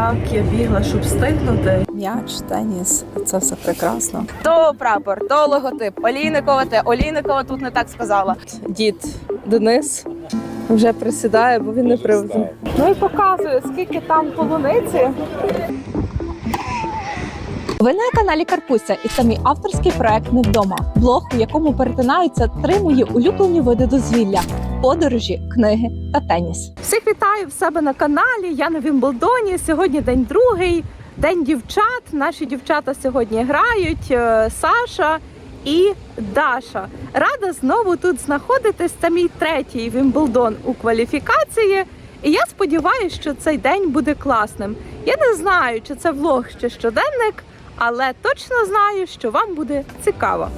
як я бігла, щоб встигнути. М'яч, теніс це все прекрасно. То прапор, то логотип. Олійникова, те Олійникова тут не так сказала. Дід Денис вже присідає, бо він не привезе. Ну і показує, скільки там полуниці. Ви на каналі Карпуся, і це мій авторський проект «Не вдома. Блог, у якому перетинаються три мої улюблені види дозвілля: подорожі, книги та теніс. Всіх вітаю в себе на каналі. Я на Вімблдоні. Сьогодні день другий, день дівчат. Наші дівчата сьогодні грають. е, Саша і Даша. Рада знову тут знаходитись. Це мій третій Вімблдон у кваліфікації. І я сподіваюся, що цей день буде класним. Я не знаю, чи це влог чи щоденник, але точно знаю, що вам буде цікаво.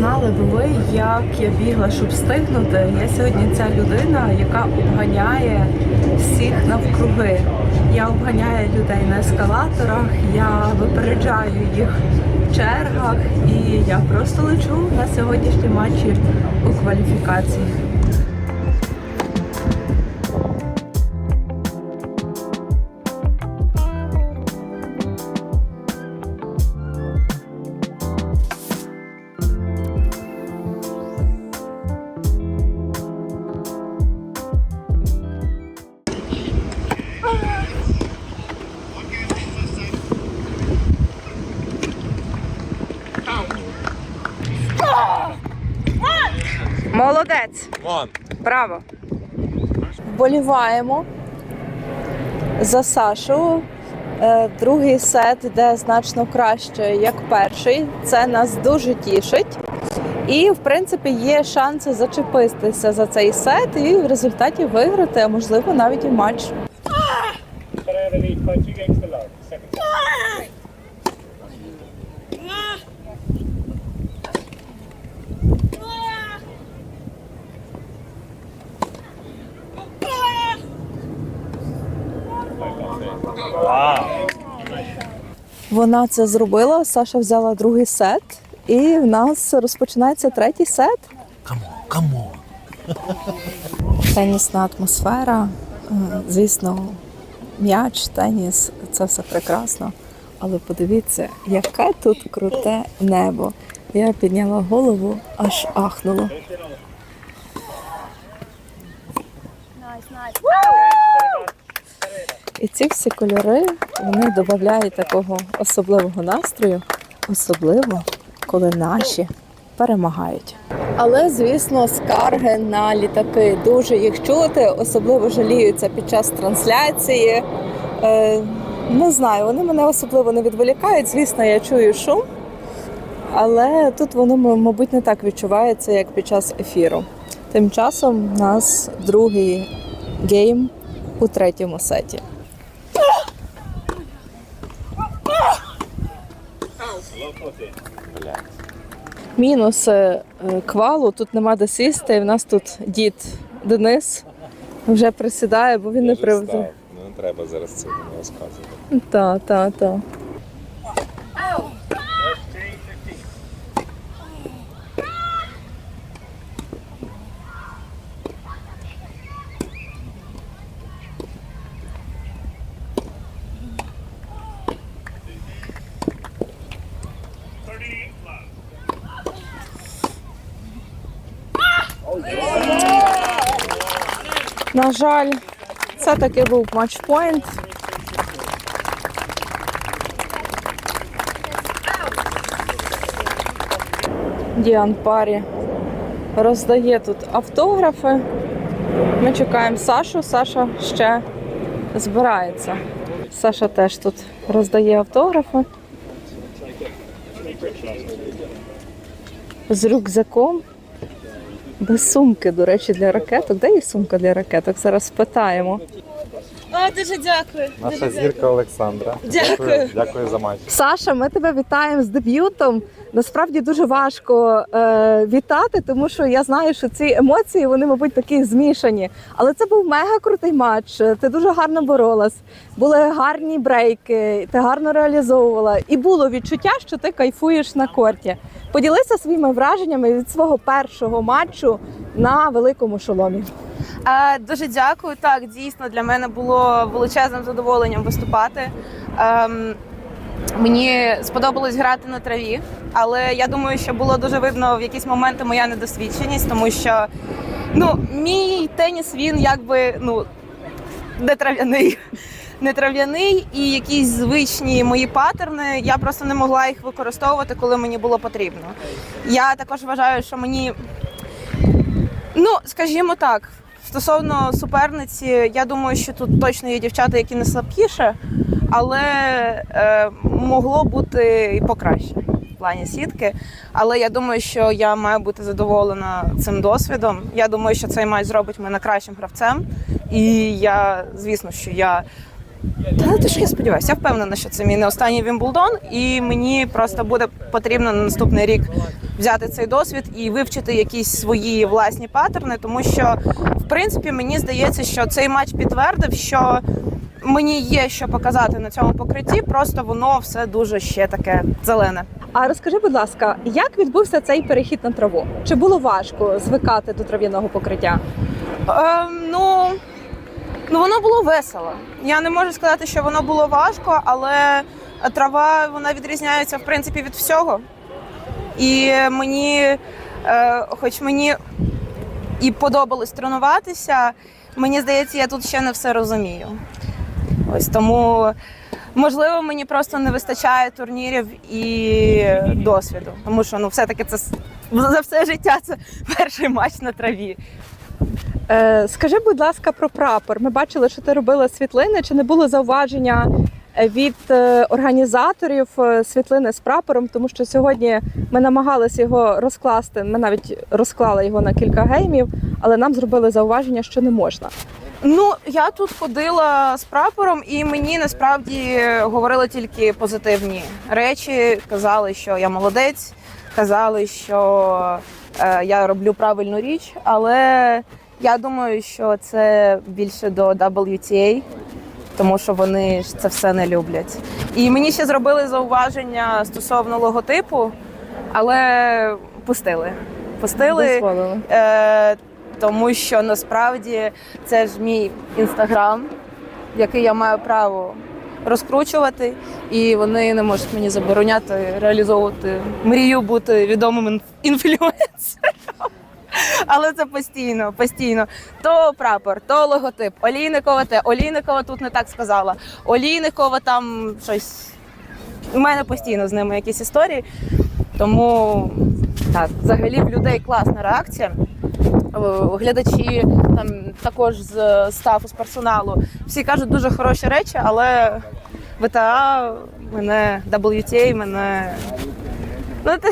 Знали б ви, як я бігла, щоб встигнути. Я сьогодні ця людина, яка обганяє всіх навкруги. Я обганяю людей на ескалаторах, я випереджаю їх в чергах, і я просто лечу на сьогоднішні матчі у кваліфікації. Молодець! Вон. Браво! Вболіваємо за Сашу. Е, Другий сет йде значно краще, як перший. Це нас дуже тішить. І, в принципі, є шанси зачепитися за цей сет і в результаті виграти, а можливо навіть і матч. Вона це зробила. Саша взяла другий сет, і в нас розпочинається третій сет. Камон. Тенісна атмосфера. Е, Звісно, м'яч, теніс це все прекрасно. Але подивіться, яке тут круте небо. Я підняла голову, аж ахнуло. І ці всі кольори вони додають такого особливого настрою, особливо коли наші перемагають. Але, звісно, скарги на літаки дуже їх чути, особливо жаліються під час трансляції. Е, не знаю, вони мене особливо не відволікають. Звісно, я чую шум, але тут воно, мабуть, не так відчувається, як під час ефіру. Тим часом у нас другий гейм у третьому сеті. Мінус е, квалу, тут нема де сісти. і В нас тут дід Денис вже присідає, бо він не Вже привезе. Ну не треба зараз це розказувати. Так, так, та. На жаль, це таки був матчпойнт. Діан Парі роздає тут автографи. Ми чекаємо Сашу. Саша ще збирається. Саша теж тут роздає автографи. З рюкзаком. Сумки, до речі, для ракеток. Де є сумка для ракеток? Зараз спитаємо. О, дуже дякую. Наша зірка Олександра. Дякую. Дякую за матч. Саша, ми тебе вітаємо з дебютом. Насправді дуже важко е, вітати, тому що я знаю, що ці емоції вони, мабуть, такі змішані. Але це був мега крутий матч. Ти дуже гарно боролась. Були гарні брейки, ти гарно реалізовувала. І було відчуття, що ти кайфуєш на корті. Поділися своїми враженнями від свого першого матчу на великому шоломі. Е, Дуже дякую. Так, дійсно для мене було величезним задоволенням виступати. Ем, Мені сподобалось грати на траві, але я думаю, що було дуже видно в якісь моменти моя недосвідченість, тому що ну, мій теніс він якби ну, не трав'яний. Не трав'яний і якісь звичні мої паттерни. Я просто не могла їх використовувати, коли мені було потрібно. Я також вважаю, що мені Ну, скажімо так, стосовно суперниці, я думаю, що тут точно є дівчата, які не слабкіше, але е, могло бути і покраще в плані сітки. Але я думаю, що я маю бути задоволена цим досвідом. Я думаю, що цей матч зробить мене кращим гравцем. І я, звісно, що я. Та ти ж я сподіваюся, я впевнена, що це мій не останній Вімблдон, і мені просто буде потрібно на наступний рік взяти цей досвід і вивчити якісь свої власні паттерни, тому що в принципі мені здається, що цей матч підтвердив, що мені є що показати на цьому покритті, просто воно все дуже ще таке зелене. А розкажи, будь ласка, як відбувся цей перехід на траву? Чи було важко звикати до трав'яного покриття? Ем, ну, ну воно було весело. Я не можу сказати, що воно було важко, але трава вона відрізняється в принципі від всього. І мені, е, хоч мені і подобалось тренуватися, мені здається, я тут ще не все розумію. Ось тому, можливо, мені просто не вистачає турнірів і досвіду. Тому що ну, все-таки це за все життя це перший матч на траві. Е, скажи, будь ласка, про прапор. Ми бачили, що ти робила світлини. Чи не було зауваження е, від е, організаторів світлини з прапором? Тому що сьогодні ми намагалися його розкласти. Ми навіть розклали його на кілька геймів, але нам зробили зауваження, що не можна. Ну, я тут ходила з прапором, і мені насправді говорили тільки позитивні речі. Казали, що я молодець, казали, що я роблю правильну річ, але я думаю, що це більше до WTA, тому що вони ж це все не люблять. І мені ще зробили зауваження стосовно логотипу, але пустили. Пустили. Е, тому що насправді це ж мій інстаграм, який я маю право розкручувати, і вони не можуть мені забороняти реалізовувати мрію бути відомим інф- інфлюенсером. Але це постійно, постійно. То прапор, то логотип, Олійникова те. Олійникова тут не так сказала. Олійникова там щось. У мене постійно з ними якісь історії. Тому так, взагалі в людей класна реакція. Глядачі там також з стафу, з персоналу. Всі кажуть дуже хороші речі, але ВТА мене WTA мене. Ну, ти-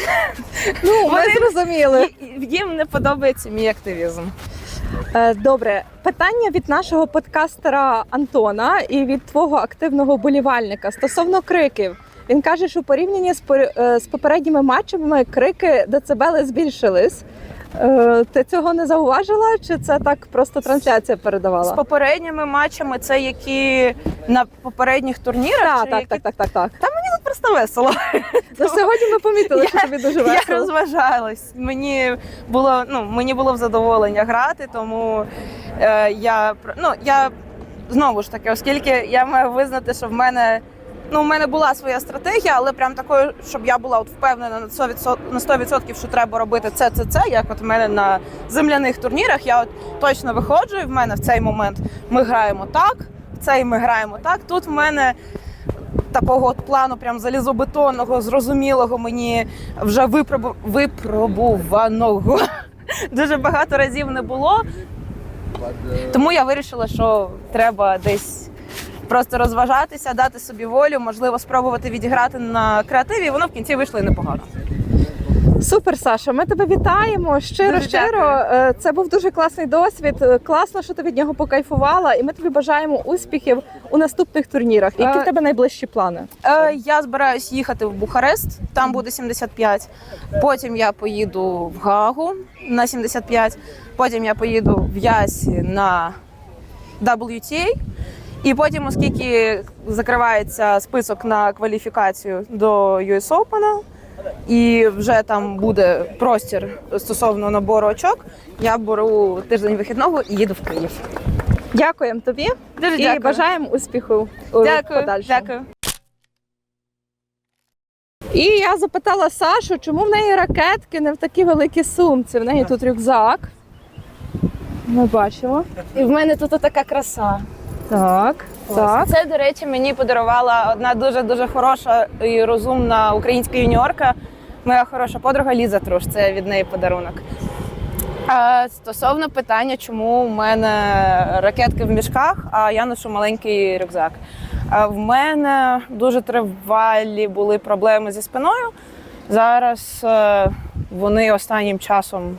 Ну, ми Вони- зрозуміли. їм не подобається мій активізм. Е, Добре, питання від нашого подкастера Антона і від твого активного болівальника стосовно криків. Він каже, що у порівнянні з е, попередніми матчами крики децибели збільшились. Е, Ти цього не зауважила, чи це так просто трансляція передавала? З попередніми матчами це які на попередніх турнірах. Так, так, які- так, так, так, так. Тут просто весело. Ну, сьогодні ми помітили, що тобі дуже Я розважалась. Мені було ну мені було в задоволення грати, тому е, я ну я знову ж таки, оскільки я маю визнати, що в мене. Ну, у мене була своя стратегія, але прям такою, щоб я була от впевнена на 100%, на 100% що треба робити це, це, це. Як от в мене на земляних турнірах, я от точно виходжу, і в мене в цей момент ми граємо так, в цей ми граємо так. Тут в мене такого от плану, прям залізобетонного, зрозумілого мені вже випробу... випробуваного дуже багато разів не було. Тому я вирішила, що треба десь просто розважатися, дати собі волю, можливо, спробувати відіграти на креативі. Воно в кінці вийшло і непогано. Супер, Саша. Ми тебе вітаємо. Щиро, Дуже щиро. Е, Це був дуже класний досвід. Е, Класно, що ти від нього покайфувала. І ми тобі бажаємо успіхів у наступних турнірах. Які Е, в тебе найближчі плани? Е, я збираюсь їхати в Бухарест, там буде 75. Потім я поїду в Гагу на 75. Потім я поїду в Ясі на WTA. І потім, оскільки закривається список на кваліфікацію до US Open, і вже там буде простір стосовно набору очок, я беру тиждень вихідного і їду в Київ. Дякуємо тобі Дуже і дякую. бажаємо успіху. у Дякую, подальшому. дякую. І я запитала Сашу, чому в неї ракетки не в такі великі сумці. В неї тут рюкзак. Ми бачимо. І в мене тут така краса. Так, так. Це, до речі, мені подарувала одна дуже дуже хороша і розумна українська юніорка. Моя хороша подруга Ліза Труш. Це від неї подарунок. А, стосовно питання, чому в мене ракетки в мішках, а я ношу маленький рюкзак. А в мене дуже тривалі були проблеми зі спиною. Зараз е, вони останнім часом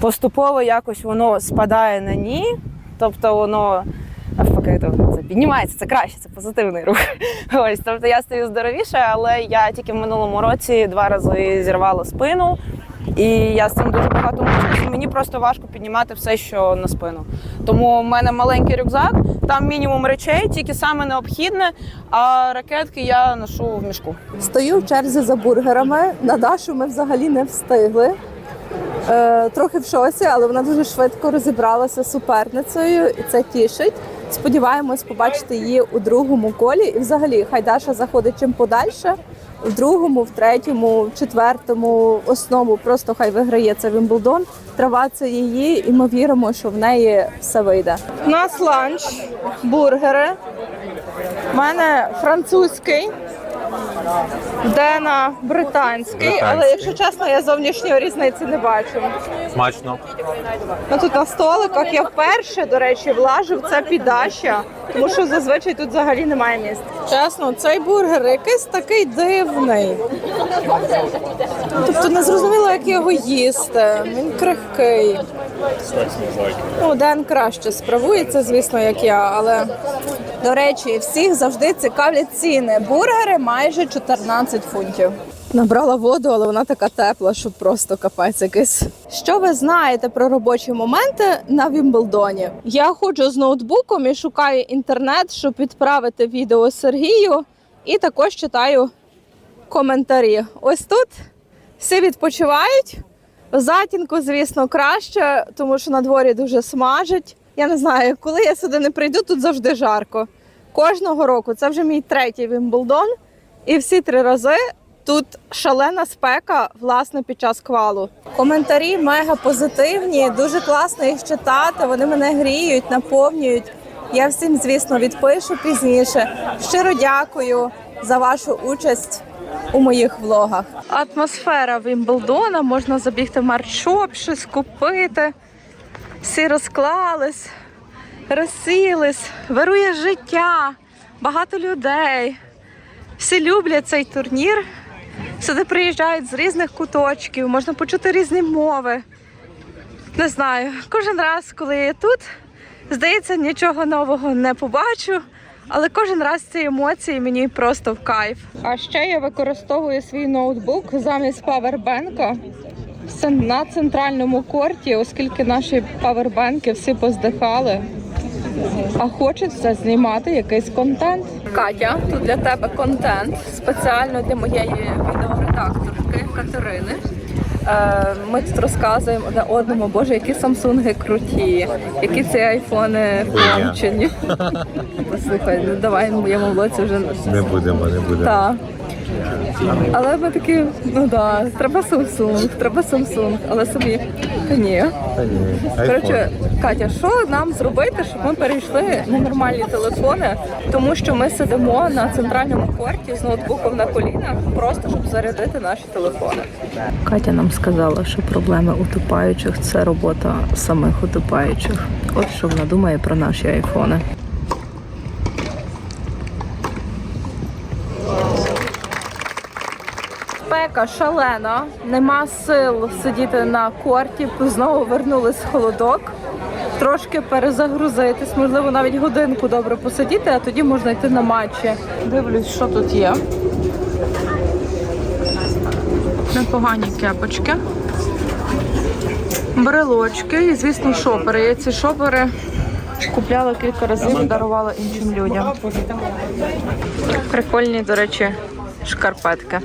поступово якось воно спадає на ні. Тобто воно навпаки то це піднімається, це краще, це позитивний рух. Ось, тобто я стаю здоровіше, але я тільки в минулому році два рази зірвала спину. І я з цим дуже багато мучуюся. Мені просто важко піднімати все, що на спину. Тому в мене маленький рюкзак, там мінімум речей, тільки саме необхідне, а ракетки я ношу в мішку. Стою в черзі за бургерами. На Дашу ми взагалі не встигли. Е, трохи в шоці, але вона дуже швидко розібралася з суперницею, і це тішить. Сподіваємось побачити її у другому колі. І взагалі, хай Даша заходить чим подальше. В другому, в третьому, в четвертому основу просто хай виграє це Вімблдон. Трава це її, і ми віримо, що в неї все вийде. У нас ланч, бургери. У мене французький, Дена британський, але якщо чесно, я зовнішньої різниці не бачу. Смачно. Ну тут на столиках я вперше, до речі, влажу в це підаща, тому що зазвичай тут взагалі немає місць. Чесно, цей бургер якийсь такий дивний. Тобто не зрозуміло, як його їсти. Він крихкий. Ну, Ден краще справується, звісно, як я, але До речі, всіх завжди цікавлять ціни. Бургери майже 14 фунтів. Набрала воду, але вона така тепла, що просто капець якийсь. Що ви знаєте про робочі моменти на Вімблдоні? Я ходжу з ноутбуком і шукаю інтернет, щоб відправити відео Сергію, і також читаю коментарі. Ось тут всі відпочивають. В затінку, звісно, краще, тому що на дворі дуже смажить. Я не знаю, коли я сюди не прийду, тут завжди жарко. Кожного року це вже мій третій Вімблдон, і всі три рази тут шалена спека, власне, під час квалу. Коментарі мега позитивні, дуже класно їх читати. Вони мене гріють, наповнюють. Я всім, звісно, відпишу пізніше. Щиро дякую за вашу участь у моїх влогах. Атмосфера Вімблдона, можна забігти в маршоп, щось купити. Всі розклались, розсілись, вирує життя, багато людей. Всі люблять цей турнір. Сюди приїжджають з різних куточків, можна почути різні мови. Не знаю, кожен раз, коли я тут, здається, нічого нового не побачу, але кожен раз ці емоції мені просто в кайф. А ще я використовую свій ноутбук замість павербенка на центральному корті, оскільки наші павербенки всі поздихали. А хочеться знімати якийсь контент. Катя, тут для тебе контент спеціально для моєї відеоредакторки Катерини. Е, Ми тут розказуємо одне одному, боже, які самсунги круті, які ці айфони кончені. Послухай, ну давай в моєму блоці вже Не будемо, не будемо. так. Але ми такі, ну да, треба Samsung, треба Samsung, але собі та ні. Коротше, Катя, що нам зробити, щоб ми перейшли на нормальні телефони, тому що ми сидимо на центральному корті з ноутбуком на колінах, просто щоб зарядити наші телефони. Катя нам сказала, що проблеми утопаючих це робота самих утопаючих. От що вона думає про наші айфони. Спека шалена, нема сил сидіти на корті, знову вернулись холодок. Трошки перезагрузитись, можливо, навіть годинку добре посидіти, а тоді можна йти на матчі. Дивлюсь, що тут є. Непогані кепочки, брелочки і, звісно, шопери. Я ці шопери купляла кілька разів і дарувала іншим людям. Прикольні, до речі, шкарпетки.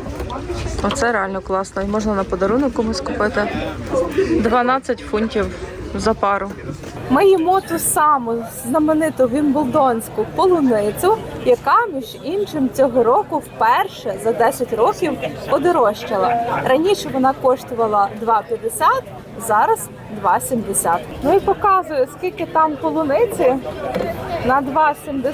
Оце реально класно. І можна на подарунок комусь купити. 12 фунтів за пару. Ми їмо ту саму знамениту вімблдонську полуницю, яка між іншим цього року вперше за 10 років подорожчала. Раніше вона коштувала 2,50, зараз 2,70. Ну і показую, скільки там полуниці на 2,70.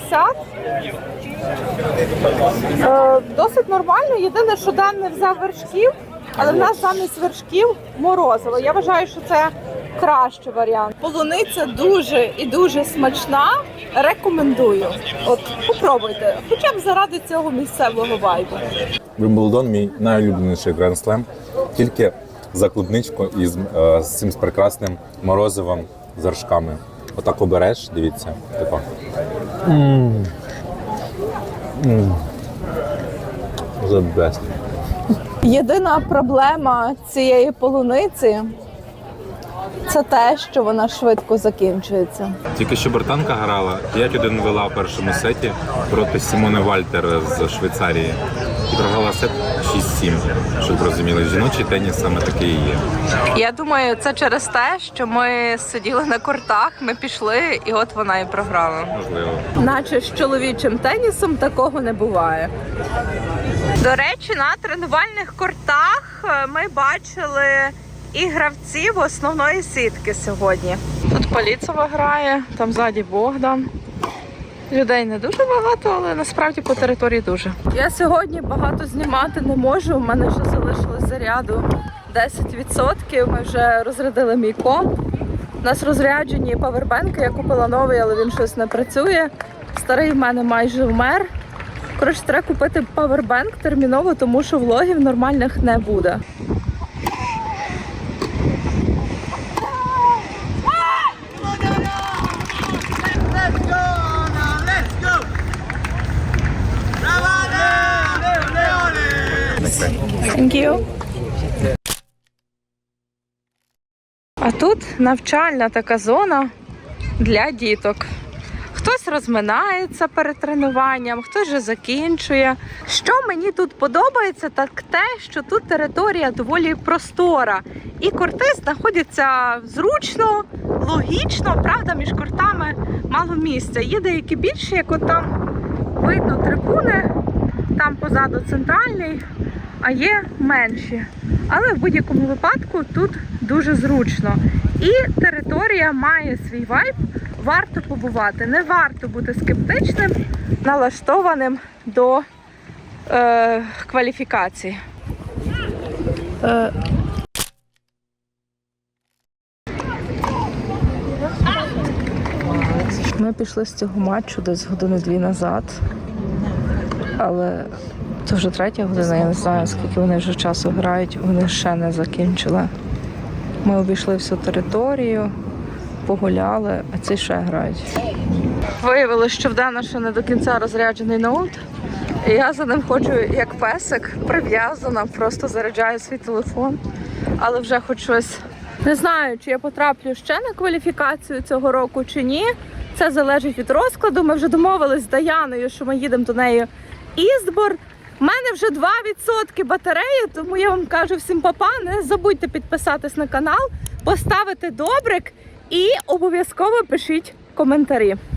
Е, досить нормально. Єдине, що Дан не взяв вершків, але в нас замість вершків морозиво. Я вважаю, що це кращий варіант. Полуниця дуже і дуже смачна. Рекомендую. От попробуйте, хоча б заради цього місцевого вайбу. Вимблдон мій найулюбленіший гранд-слем. Тільки за клубничку із е, з цим з прекрасним морозивом з вершками. Отак обереш, дивіться. Типа. М. The best. Єдина проблема цієї полуниці це те, що вона швидко закінчується. Тільки що Бертанка грала, 5-1 вела в першому сеті проти Сімони Вальтер з Швейцарії. І програла сет 6-7, щоб розуміли. Жіночий теніс саме такий і є. Я думаю, це через те, що ми сиділи на кортах, ми пішли, і от вона і програла. Можливо. Наче з чоловічим тенісом такого не буває. До речі, на тренувальних кортах е, ми бачили і гравців основної сітки сьогодні. Тут Поліцева грає, там ззаді Богдан. Людей не дуже багато, але насправді по території дуже. Я сьогодні багато знімати не можу. У мене ще залишилось заряду 10%. Ми вже розрядили мій комп. У нас розряджені павербенки, я купила новий, але він щось не працює. Старий в мене майже вмер. Коротше, треба купити павербенк терміново, тому що влогів нормальних не буде. Thank you. А тут навчальна така зона для діток. Хтось розминається перед тренуванням, хтось вже закінчує. Що мені тут подобається, так те, що тут територія доволі простора, і корти знаходяться зручно, логічно, правда, між кортами мало місця. Є деякі більші, як от там видно трибуни, там позаду центральний, а є менші. Але в будь-якому випадку тут дуже зручно. І територія має свій вайб. Варто побувати. Не варто бути скептичним, налаштованим до е, кваліфікації. Е, Ми пішли з цього матчу десь години-дві назад. Але це вже третя година, я не знаю, скільки вони вже часу грають, вони ще не закінчили. Ми обійшли всю територію, погуляли, а ці ще грають. Виявилося, що в ще не до кінця розряджений ноут. І я за ним ходжу як песик, прив'язана, просто заряджаю свій телефон. Але вже хоч щось. Не знаю, чи я потраплю ще на кваліфікацію цього року чи ні. Це залежить від розкладу. Ми вже домовились з Даяною, що ми їдемо до неї Істбор. У мене вже 2% батареї, тому я вам кажу всім папа, не забудьте підписатись на канал, поставити добрик і обов'язково пишіть коментарі.